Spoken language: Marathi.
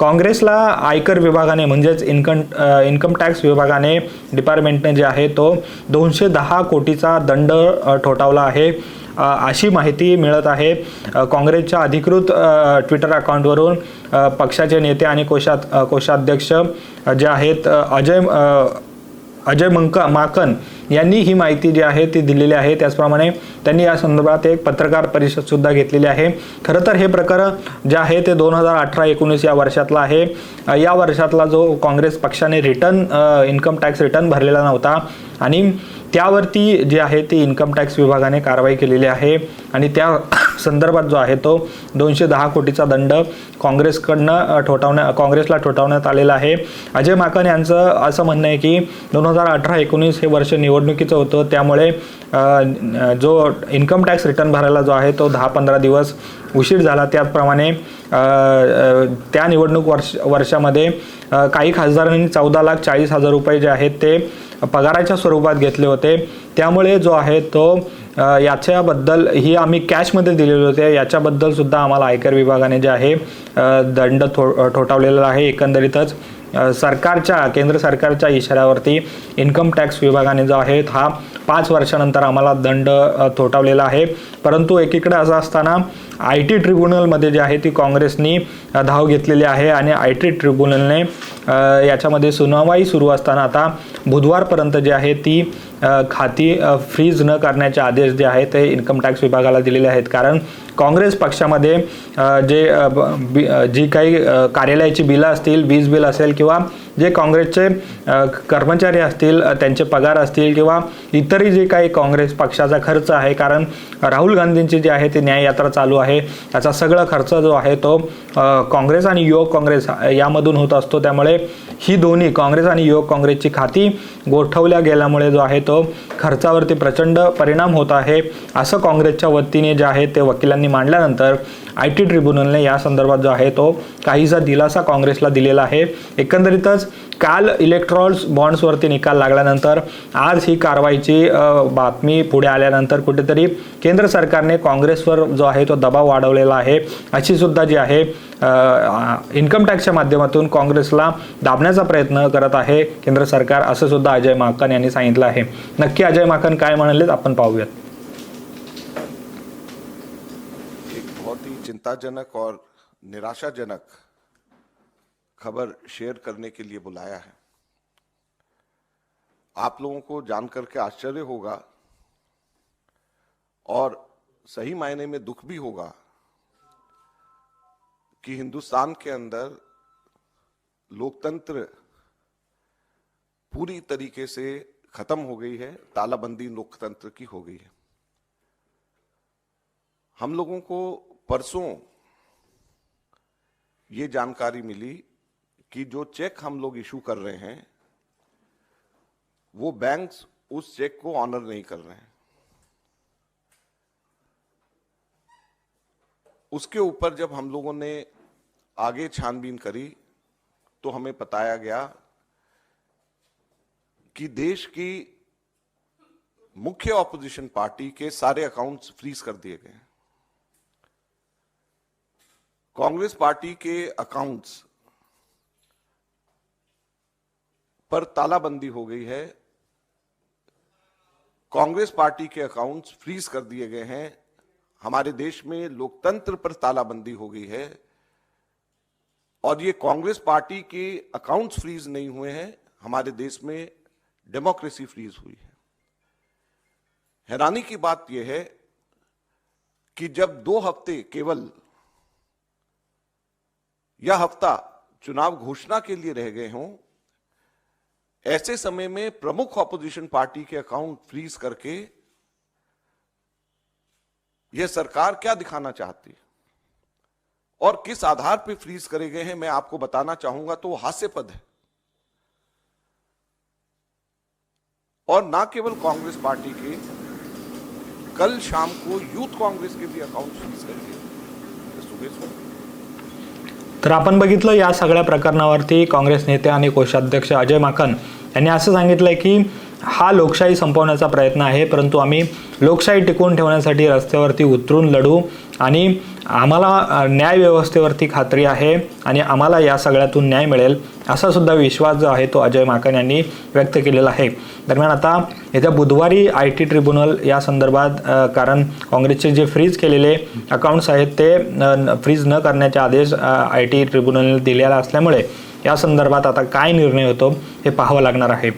काँग्रेसला आयकर विभागाने म्हणजेच इन्कम इन्कम टॅक्स विभागाने डिपार्टमेंटने जे आहे तो दोनशे दहा कोटीचा दंड ठोठावला आहे. अशी माहिती मिळत आहे. काँग्रेसच्या अधिकृत ट्विटर अकाउंटवरून पक्षाचे नेते आणि कोशात कोषाध्यक्ष जे आहेत अजय अजय मंक माकन यांनी ही माहिती जी आहे ती दिलेली आहे. त्याचप्रमाणे त्यांनी या संदर्भात एक पत्रकार परिषद सुद्धा घेतलेली आहे. खरं तर हे प्रकरण जे आहे ते दोन हजार अठरा एकोणीस या वर्षातला आहे. या वर्षातला जो काँग्रेस पक्षाने रिटर्न इन्कम टॅक्स रिटर्न भरलेला नव्हता आणि त्यावरती जी आहे ती इन्कम टॅक्स विभागाने कारवाई केलेली आहे आणि त्या संदर्भात जो आहे तो दोनशे दहा कोटीचा दंड काँग्रेसकडनं ठोठावण्या काँग्रेसला ठोठावण्यात आलेला आहे. अजय माकन यांचं असं म्हणणं आहे की दोन हजार अठरा एकोणीस हे वर्ष निवडणुकीचं होतं. त्यामुळे जो इन्कम टॅक्स रिटर्न भरायला जो आहे तो दहा पंधरा दिवस उशीर झाला. त्याचप्रमाणे त्या निवडणूक वर्ष वर्षामध्ये काही खासदारांनी चौदा लाख चाळीस हजार रुपये जे आहेत ते पगाराच्या स्वरूपात घेतले होते. त्यामुळे जो आहे तो याच्याबद्दल ही आम्ही कॅशमध्ये दिलेले होते. याच्याबद्दल सुद्धा आम्हाला आयकर विभागाने जे आहे दंड थो ठोठावलेला आहे एकंदरीतच. सरकारच्या केंद्र सरकारच्या इशाऱ्यावरती इन्कम टॅक्स विभागाने जो आहे हा पाच वर्षानंतर आम्हाला दंड थोटावलेला आहे. परंतु एकीकडे असं असताना आय टी ट्रिब्युनलमध्ये जे आहे ती काँग्रेसनी धाव घेतलेली आहे आणि आय टी ट्रिब्युनलने याच्यामध्ये सुनावणी सुरू असताना आता बुधवारपर्यंत जे आहे ती खाती फ्रीज न करण्याचे आदेश जे आहेत ते इन्कम टॅक्स विभागाला दिलेले आहेत. कारण काँग्रेस पक्षामध्ये जे बी- जी काही कार्यालयाची बिलं असतील वीज बिल असेल किंवा जे काँग्रेसचे कर्मचारी असतील त्यांचे पगार असतील किंवा इतरही जे काही काँग्रेस पक्षाचा खर्च आहे कारण राहुल गांधींची जी आहे ती न्याय यात्रा चालू आहे. याचा सगळा खर्च जो आहे तो काँग्रेस आणि युवक काँग्रेस यामधून होत असतो. त्यामुळे ही दोन्ही काँग्रेस आणि युवक काँग्रेसची खाती गोठवल्या गेल्यामुळे जो आहे तो खर्चावरती प्रचंड परिणाम होत आहे. असं काँग्रेसच्या वतीने जे आहे ते वकिलांनी मांडल्यानंतर आय टी ट्रिब्युनलने या संदर्भात जो आहे तो काहीसा दिलासा काँग्रेसला दिलेला आहे. एकंदरीतच काल इलेक्ट्रॉल्स बॉन्ड्सवरती निकाल लागल्यानंतर आज ही कारवाईची बातमी पुढे आल्यानंतर कुठेतरी केंद्र सरकारने काँग्रेसवर जो आहे तो दबाव वाढवलेला आहे. अशी सुद्धा जी आहे इन्कम टॅक्सच्या माध्यमातून काँग्रेसला दाबण्याचा प्रयत्न करत आहे केंद्र सरकार असं सुद्धा अजय माकन यांनी सांगितलं आहे. नक्की अजय माकन काय म्हणालेत आपण पाहूयात. एक बहुत ही चिंताजनक और निराशाजनक खबर शेयर करने के लिए बुलाया है। आप लोगों को जानकर के आश्चर्य होगा और सही मायने में दुख भी होगा। कि हिंदुस्तान के अंदर लोकतंत्र पूरी तरीके से खत्म हो गई है, तालाबंदी लोकतंत्र की हो गई है। हम लोगों को परसों ये जानकारी मिली कि जो चेक हम लोग इशू कर रहे हैं, वो बैंक्स उस चेक को ऑनर नहीं कर रहे हैं। उसके ऊपर जब हम लोगों ने आगे छानबीन करी तो हमें बताया गया कि देश की मुख्य ऑपोजिशन पार्टी के सारे अकाउंट्स फ्रीज कर दिए गए कांग्रेस पार्टी के अकाउंट्स पर तालाबंदी हो गई है। कांग्रेस पार्टी के अकाउंट्स फ्रीज कर दिए गए हैं। हमारे देश में लोकतंत्र पर तालाबंदी हो गई है और ये कांग्रेस पार्टी के अकाउंट्स फ्रीज नहीं हुए हैं, हमारे देश में डेमोक्रेसी फ्रीज हुई है। हैरानी की बात यह है कि जब दो हफ़्ते केवल यह हफ़्ता चुनाव घोषणा के लिए रह गए हों, ऐसे समय में प्रमुख ऑपोजिशन पार्टी के अकाउंट फ्रीज करके यह सरकार क्या दिखाना चाहती है? और किस आधार पर फ्रीज करे गए हैं मैं आपको बताना चाहूंगा तो वो हास्यपद है। और ना केवल कांग्रेस पार्टी के कल शाम को यूथ कांग्रेस के भी अकाउंट फ्रीज करके सुबह सुबह। तर आपण बघितलं या सगळ्या प्रकरणावरती काँग्रेस नेते आणि कोषाध्यक्ष अजय माकन यांनी असं सांगितलंय की हा लोकशाही संपवण्याचा प्रयत्न आहे परंतु आम्ही लोकशाही टिकवून ठेवण्यासाठी रस्त्यावरती उतरून लढू आणि आम्हाला न्यायव्यवस्थेवरती न्याय व्यवस्थेवरती खात्री आहे आणि आम्हाला या सगळ्यातून न्याय मिळेल असा सुद्धा विश्वास जो आहे तो अजय माकन यांनी व्यक्त केलेला आहे. दरम्यान आता येत्या बुधवारी आय टी ट्रिब्युनल या संदर्भात कारण काँग्रेसचे जे फ्रीज केलेले अकाउंट्स आहेत ते फ्रीज न करण्याचे आदेश आय टी ट्रिब्युनलने दिलेला असल्यामुळे या संदर्भात आता काय निर्णय होतो हे पाहावं लागणार आहे.